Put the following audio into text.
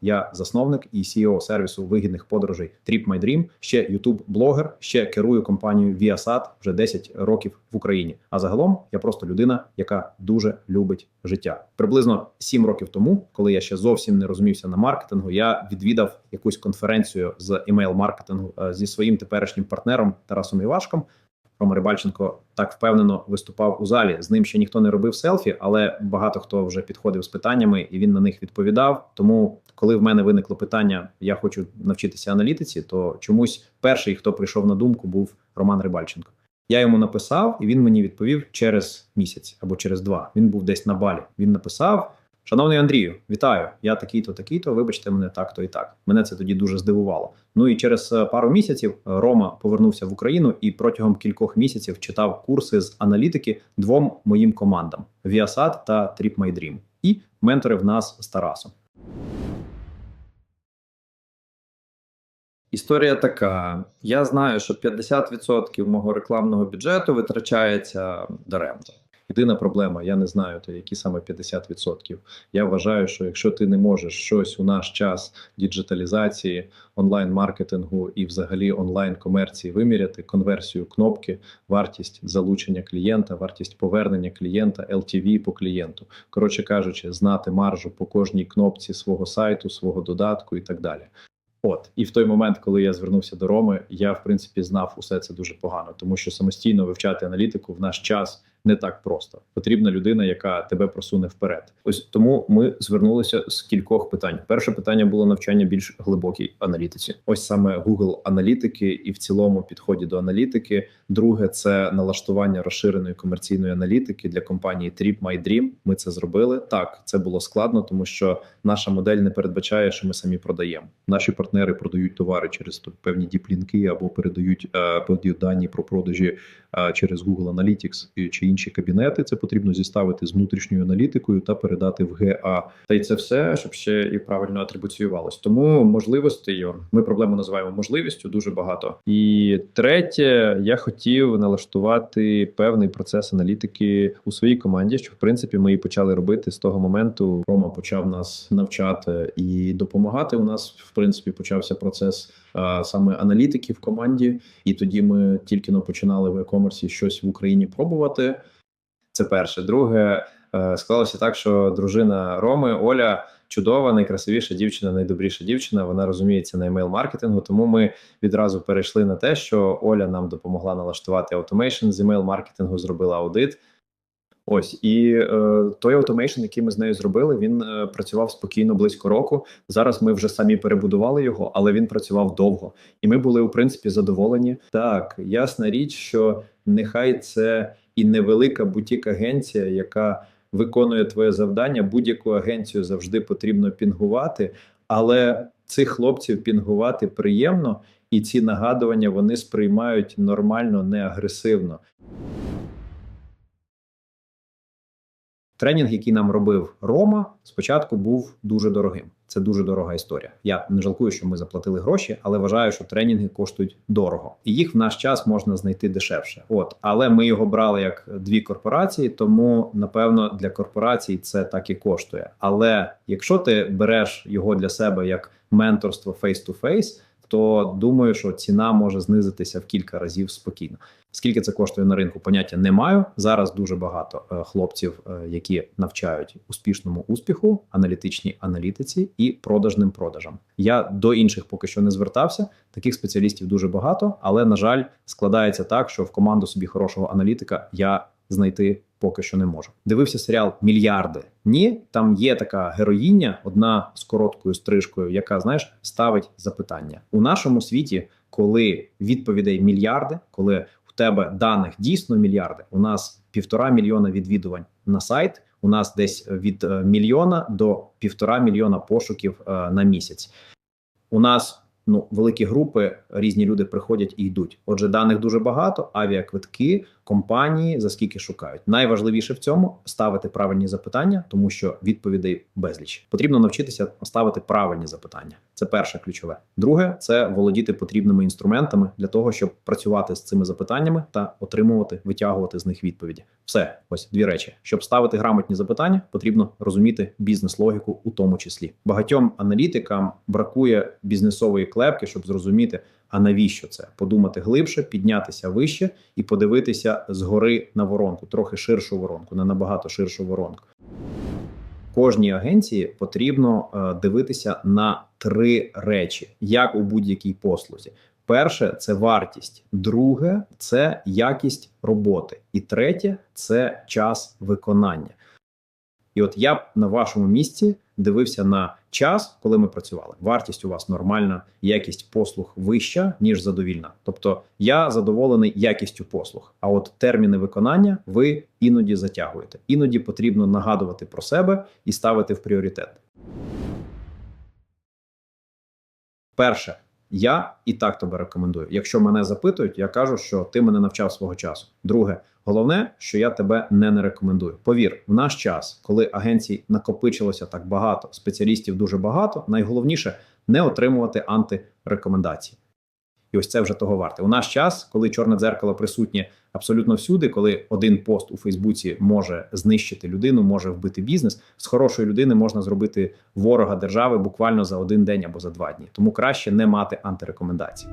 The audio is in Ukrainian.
Я засновник і CEO сервісу вигідних подорожей Trip My Dream, ще youtube блогер ще керую компанією Viasat вже 10 років в Україні. А загалом я просто людина, яка дуже любить життя. Приблизно 7 років тому, коли я ще зовсім не розумівся на маркетингу, я відвідав якусь конференцію з імейл-маркетингу е, зі своїм теперішнім партнером Тарасом Івашком. Рома Рибальченко так впевнено виступав у залі. З ним ще ніхто не робив селфі, але багато хто вже підходив з питаннями, і він на них відповідав. Тому, коли в мене виникло питання, я хочу навчитися аналітиці, то чомусь перший, хто прийшов на думку, був Роман Рибальченко. Я йому написав, і він мені відповів через місяць або через два. Він був десь на балі. Він написав: Шановний Андрію, вітаю! Я такий-то, такий-то. Вибачте мене так-то і так. Мене це тоді дуже здивувало. Ну і через е, пару місяців е, Рома повернувся в Україну і протягом кількох місяців читав курси з аналітики двом моїм командам: Viasat та Trip My Dream. і менторив нас з Тарасом. Історія така: я знаю, що 50% мого рекламного бюджету витрачається даремно. Єдина проблема, я не знаю, то які саме 50%. Я вважаю, що якщо ти не можеш щось у наш час діджиталізації, онлайн-маркетингу і взагалі онлайн-комерції виміряти конверсію кнопки, вартість залучення клієнта, вартість повернення клієнта, LTV по клієнту, коротше кажучи, знати маржу по кожній кнопці свого сайту, свого додатку і так далі. От і в той момент, коли я звернувся до Роми, я в принципі знав усе це дуже погано, тому що самостійно вивчати аналітику в наш час не так просто. Потрібна людина, яка тебе просуне вперед. Ось тому ми звернулися з кількох питань. Перше питання було навчання більш глибокій аналітиці. Ось саме Google аналітики і в цілому підході до аналітики. Друге це налаштування розширеної комерційної аналітики для компанії Trip My Dream. Ми це зробили. Так, це було складно, тому що наша модель не передбачає, що ми самі продаємо. Наші партнери продають товари через певні діплінки або передають е, дані про продажі е, через Google Analytics чи інші кабінети. Це потрібно зіставити з внутрішньою аналітикою та передати в ГА. Та й це все, щоб ще і правильно атрибуціювалось. Тому можливостей ми проблему називаємо можливістю дуже багато. І третє, я хотів налаштувати певний процес аналітики у своїй команді, що в принципі ми і почали робити з того моменту. Рома почав нас навчати і допомагати. У нас в принципі почався процес саме аналітики в команді, і тоді ми тільки но починали в e-commerce щось в Україні пробувати. Це перше. Друге, е, склалося так, що дружина Роми Оля чудова, найкрасивіша дівчина, найдобріша дівчина. Вона розуміється на емейл-маркетингу. Тому ми відразу перейшли на те, що Оля нам допомогла налаштувати automation з емейл-маркетингу, зробила аудит. Ось і е, той automation, який ми з нею зробили, він е, працював спокійно близько року. Зараз ми вже самі перебудували його, але він працював довго, і ми були у принципі задоволені. Так, ясна річ, що нехай це і невелика бутік-агенція, яка виконує твоє завдання. Будь-яку агенцію завжди потрібно пінгувати, але цих хлопців пінгувати приємно, і ці нагадування вони сприймають нормально, не агресивно. Тренінг, який нам робив Рома, спочатку був дуже дорогим. Це дуже дорога історія. Я не жалкую, що ми заплатили гроші, але вважаю, що тренінги коштують дорого, і їх в наш час можна знайти дешевше. От, але ми його брали як дві корпорації, тому напевно для корпорацій це так і коштує. Але якщо ти береш його для себе як менторство face-to-face, то думаю, що ціна може знизитися в кілька разів спокійно. Скільки це коштує на ринку? Поняття не маю. Зараз дуже багато е, хлопців, е, які навчають успішному успіху, аналітичній аналітиці і продажним продажам. Я до інших поки що не звертався. Таких спеціалістів дуже багато, але на жаль, складається так, що в команду собі хорошого аналітика я знайти поки що не можу. Дивився серіал Мільярди. Ні, там є така героїня, одна з короткою стрижкою, яка знаєш ставить запитання у нашому світі, коли відповідей мільярди, коли у тебе даних дійсно мільярди. У нас півтора мільйона відвідувань на сайт. У нас десь від е, мільйона до півтора мільйона пошуків е, на місяць. У нас ну великі групи, різні люди приходять і йдуть. Отже, даних дуже багато: авіаквитки, компанії за скільки шукають. Найважливіше в цьому ставити правильні запитання, тому що відповідей безліч. Потрібно навчитися ставити правильні запитання. Це перше ключове. Друге це володіти потрібними інструментами для того, щоб працювати з цими запитаннями та отримувати, витягувати з них відповіді. Все, ось дві речі. Щоб ставити грамотні запитання, потрібно розуміти бізнес-логіку у тому числі. Багатьом аналітикам бракує бізнесової клепки, щоб зрозуміти. А навіщо це? Подумати глибше, піднятися вище і подивитися згори на воронку, трохи ширшу воронку, не набагато ширшу воронку. Кожній агенції потрібно е, дивитися на три речі, як у будь-якій послузі. Перше це вартість, друге це якість роботи, і третє це час виконання. І от я б на вашому місці дивився на час, коли ми працювали. Вартість у вас нормальна, якість послуг вища, ніж задовільна. Тобто я задоволений якістю послуг. А от терміни виконання ви іноді затягуєте. Іноді потрібно нагадувати про себе і ставити в пріоритет. Перше, я і так тебе рекомендую. Якщо мене запитують, я кажу, що ти мене навчав свого часу. Друге, головне, що я тебе не, не рекомендую. Повір, в наш час, коли агенцій накопичилося так багато, спеціалістів дуже багато, найголовніше не отримувати антирекомендації. І ось це вже того варте. У наш час, коли чорне дзеркало присутнє абсолютно всюди, коли один пост у Фейсбуці може знищити людину, може вбити бізнес, з хорошої людини можна зробити ворога держави буквально за один день або за два дні. Тому краще не мати антирекомендацій.